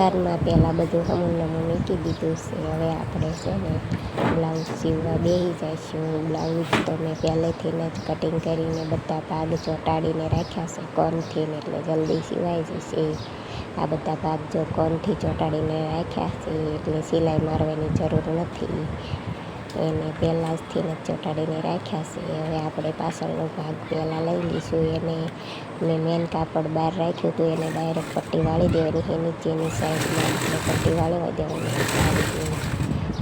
ઘરમાં પહેલાં બધું હમું નમું મૂકી દીધું છે. હવે આપણે છે ને બ્લાઉઝ સીવવા બેસી જઈશું. બ્લાઉઝ તો મેં પહેલેથી જ કટિંગ કરીને બધા ભાગ ચોંટાડીને રાખ્યા છે. કોનથી ને એટલે જલ્દી સિવાઈ જશે. આ બધા ભાગ જો કોનથી ચોંટાડીને રાખ્યા છે એટલે સિલાઈ મારવાની જરૂર નથી. એને પહેલાંથી જ ચોંટાડીને રાખ્યા છે. હવે આપણે પાછળનો ભાગ પહેલાં લઈ લઈશું. એને મેં મેન કાપડ બહાર રાખ્યું હતું. એને ડાયરેક્ટ પટ્ટી વાળી દેવાની છે. નીચેની સાઈડમાં આપણે પટ્ટી વાળવા દેવાની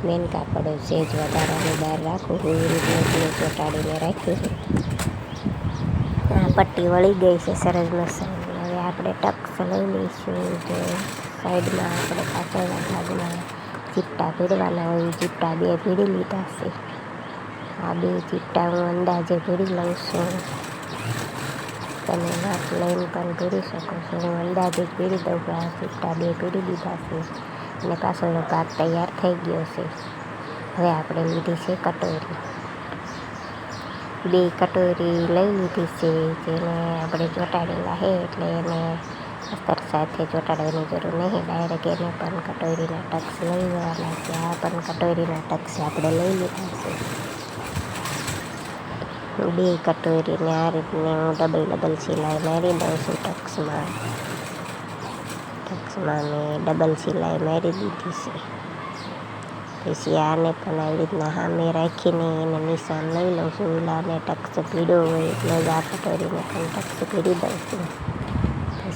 મેન કાપડ સેજ વધારાનું બહાર રાખું હું એવી રીતનું ચોંટાડીને રાખ્યું છે. પટ્ટી વળી ગઈ છે સરસ મસાઈ હવે આપણે ટક્સ લઈ લઈશું. જે સાઈડમાં આપણે પાછળના ભાગમાં ચીપટા ભીડવાના હોય ચીપટા બે ભીડી લીધા છે. આ બે ચીપટા હું અંદાજે ભીડી લઉં છું. તમે વાત લઈને પણ ભીડી શકો છો. હું અંદાજે ભીડી દઉં કે આ ચીપટા બે ભીડી લીધા છે અને પાછળનો ભાગ તૈયાર થઈ ગયો છે. હવે આપણે લીધી છે કટોરી. બે કટોરી લઈ લીધી છે જેને આપણે ચોંટાડેલા છે એટલે એને અસ્તર સાથે ચોંટાડવાની જરૂર નહીં. ડાયરેક્ટ એને પણ કટોરીના ટક્સ લઈ લેવાના છે. આ પણ કટોરીના ટક્સ આપણે લઈ લીધા છે. બે કટોરીને આ રીતને હું ડબલ ડબલ સિલાઈ મારી દઉં છું ટક્સમાં. ટક્સમાં મેં ડબલ સિલાઈ મારી દીધી છે. પછી આને પણ આવી રીતના સામે રાખીને એને નિશાન લઈ લઉં છું. ઓલાને ટક્સ ભીડો હોય એટલે જ આ કટોરીને પણ ટક્સ પીડી દઉં છું.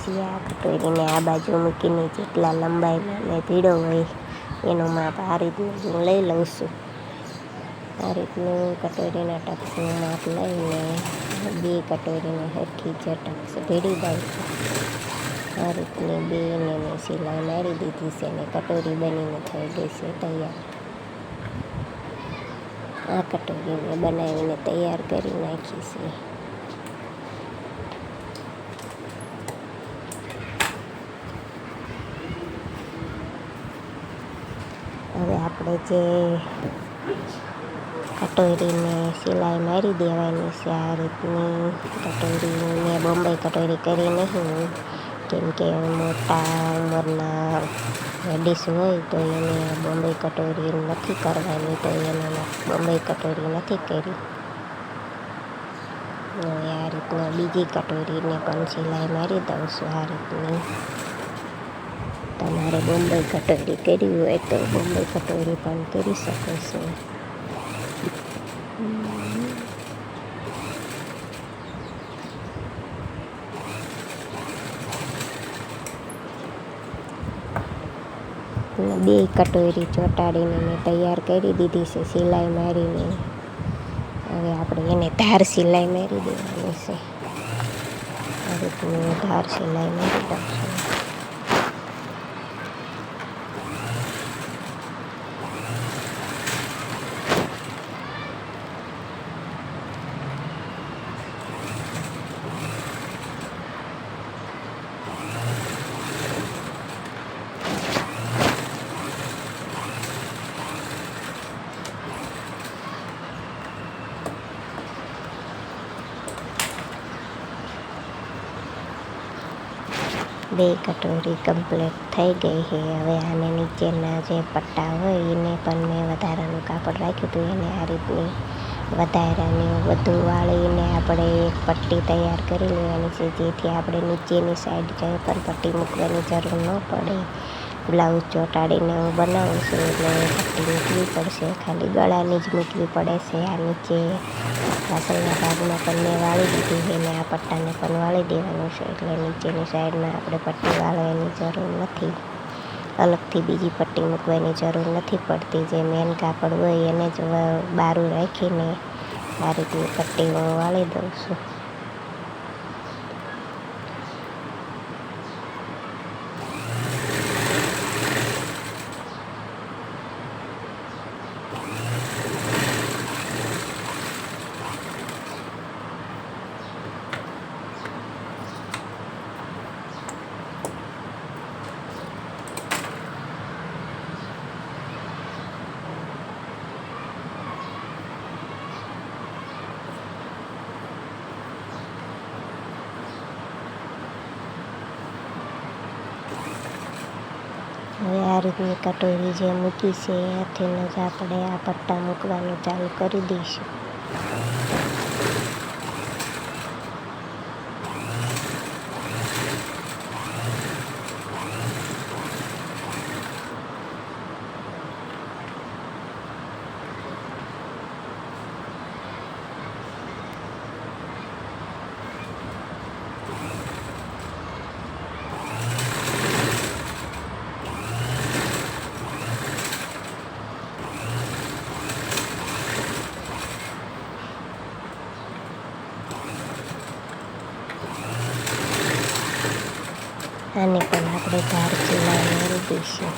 આ કટોરીને આ બાજુ મૂકીને જેટલા લંબાઈમાં મેં ભીડો હોય, એનું માપ આ રીતનું હું લઈ લઉં છું. આ રીતનું કટોરીના ટક્સનું માપ લઈને બે કટોરીને હરખી જે ટક્સ ભેડી દઉં છું, આ રીતની બેને મેં સિલાઈ મારી દીધી છે અને કટોરી બનીને થઈ ગઈ છે તૈયાર. આ કટોરી મેં બનાવીને તૈયાર કરી નાખી છે હવે આપણે જે કટોરીને સિલાઈ મારી દેવાની છે આ રીતની. કટોરીને બોમ્બે કટોરી કરી નહીં કેમ કે મોટા ઉંમરના લેડીસ હોય તો એને બોમ્બે કટોરી નથી કરવાની, તો એને બોમ્બે કટોરી નથી કરી. આ રીતના બીજી કટોરીને પણ સિલાઈ મારી દઉં છું આ રીતની. તમારે બોમ્બે કટોરી કરવી હોય તો બોમ્બે કટોરી પણ કરી શકો છો. બે કટોરી ચોંટાડીને મેં તૈયાર કરી દીધી છે સિલાઈ મારીને. હવે આપણે એને ધાર સિલાઈ મારી દેવાની છે. આ રીતની ધાર સિલાઈ મારી દઉં છું. બે કટોરી કમ્પ્લીટ થઈ ગઈ છે. હવે આને નીચેના જે પટ્ટા હોય, એને પણ મેં વધારાનું કાપડ રાખ્યું હતું. એને આ રીતની વધારાની વધુ વાળીને આપણે એક પટ્ટી તૈયાર કરી લેવાની છે, જેથી આપણે નીચેની સાઈડ જઈ પણ પટ્ટી મૂકવાની જરૂર ન પડે. બ્લાઉઝ ચોંટાડીને હું બનાવું છું એટલે પટ્ટી મૂકવી પડશે. ખાલી ગળાની જ મૂકવી પડે છે. આ નીચે પાછળના ભાગમાં પણ મેં વાળી દીધી છે ને આ પટ્ટાને પણ વાળી દેવાનું છે. એટલે નીચેની સાઈડમાં આપણે પટ્ટી વાળવાની જરૂર નથી. અલગથી બીજી પટ્ટી મૂકવાની જરૂર નથી પડતી. જે મેન કાપડ હોય એને જ બારું રાખીને આ રીતની પટ્ટી હું વાળી દઉં છું. આ રીતની કટોરી જે મૂકી છે એથી જ આપણે આ પટ્ટા મૂકવાનું ચાલુ કરી દઈશું. આને પણ આપણે ધાર ચૂલામાં દઈશું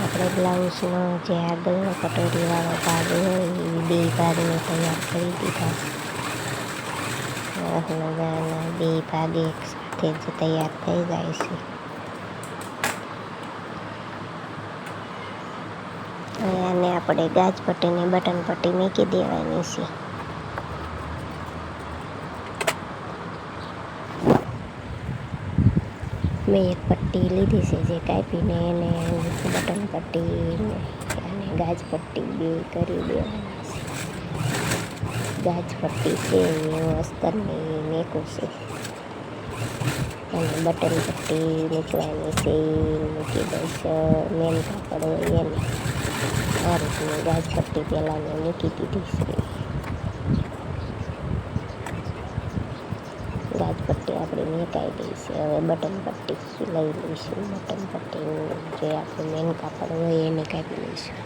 આપણે બ્લાઉઝનો જે આગળનો કટોરીવાળો ભાગ હોય એ બે ભાગને તૈયાર કરી દીધા. લગાના બે ભાગ એક સાથે જ તૈયાર થઈ જાય છે. આને આપણે ગાજ પટ્ટીને બટન પટ્ટી મૂકી દેવાની છે. મેં એક પટ્ટી લીધી છે, જે કાપીને એને બટન પટ્ટી અને ગાજ પટ્ટી બે કરી દેવાના છે. ગાજ પટ્ટી છે એ અસ્તરની મેકું છે. અને બટન પટ્ટી મૂકવાની છે મૂકી દઈશ મેન કાપડ હોય એને. આ રીતની ગાજ પટ્ટી પહેલાં મેં મૂકી દીધી છે ગાજ પટ્ટી આપણે મેકાઈ દઈ છે હવે બટન પટ્ટી લઈ લઈશું. બટન પટ્ટીનું જે આપણું મેન કાપડ હોય એને કાપી લઈશું.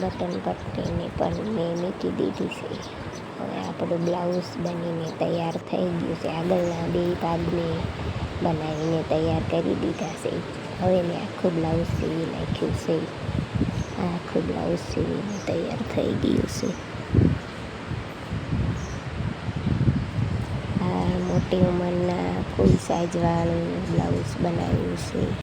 બટન પટ્ટીને પણ મેં મૂકી દીધી છે. હવે આપણું બ્લાઉઝ બનીને તૈયાર થઈ ગયું છે. આગળના બે ભાગને બનાવીને તૈયાર કરી દીધા છે. હવે મેં આખું બ્લાઉઝ સીવી નાખ્યું છે. આખું બ્લાઉઝ સીવીને તૈયાર થઈ ગયું છે. મોટી ઉંમરના ફૂલ સાઇઝવાળું બ્લાઉઝ બનાવ્યું છે.